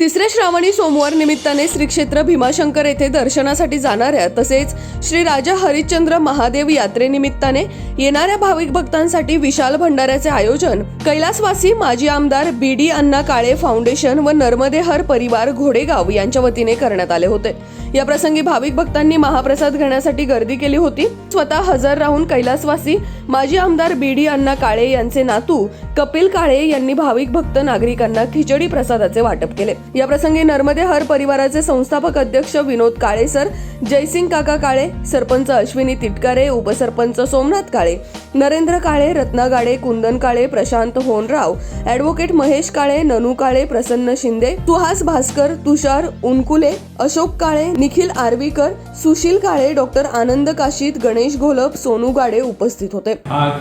तिसऱ्या श्रावणी सोमवार निमित्ताने श्री क्षेत्र भीमाशंकर येथे दर्शनासाठी जाणाऱ्या तसेच श्री राजा हरिश्चंद्र महादेव यात्रेनिमित्ताने येणाऱ्या भाविक भक्तांसाठी विशाल भंडाऱ्याचे आयोजन कैलासवासी माजी आमदार बी डी अण्णा काळे फाउंडेशन व नर्मदेहर परिवार घोडेगाव यांच्या वतीने करण्यात आले होते. या प्रसंगी भाविक भक्तांनी महाप्रसाद घेण्यासाठी गर्दी केली होती. स्वतः हजर राहून कैलासवासी माजी आमदार बी डी अण्णा काळे यांचे नातू कपिल काळे यांनी भाविक भक्त नागरिकांना खिचडी प्रसादाचे वाटप केले. या प्रसंगी नर्मदे हर परिवाराचे संस्थापक अध्यक्ष विनोद काळे सर जयसिंग काका काळे सरपंच अश्विनी तिटकारे उपसरपंच सोमनाथ काळे नरेंद्र काळे रत्ना गाडे कुंदन काळे प्रशांत होनराव ॲडव्होकेट महेश काळे ननू काळे प्रसन्न शिंदे सुहास भास्कर तुषार उनकुले अशोक काळे निखिल आर्वीकर सुशील काळे डॉक्टर आनंद काशीत गणेश घोलप सोनू गाडे उपस्थित होते. आज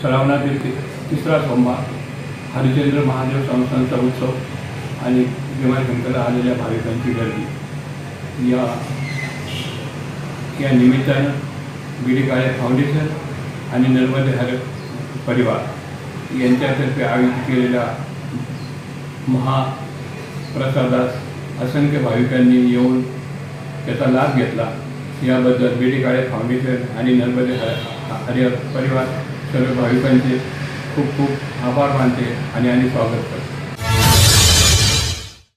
श्रावणातील तिसरा सोमवार हरिचंद्र महादेव संस्थांचा उत्सव आणि भीमाशंकर आलेल्या भाविकांची गर्दी. या या निमित्तानं बी काळे फाउंडेशन आणि नर्मदे हर परिवार यांच्यातर्फे आयोजित केलेल्या महाप्रसादास असंख्य भाविकांनी येऊन त्याचा लाभ घेतला. याबद्दल बी डी काळे फाउंडेशन आणि नर्मदे हरिहर परिवार सर्व भाविकांचे खूप खूप आभार मानते आणि आणि स्वागत करते.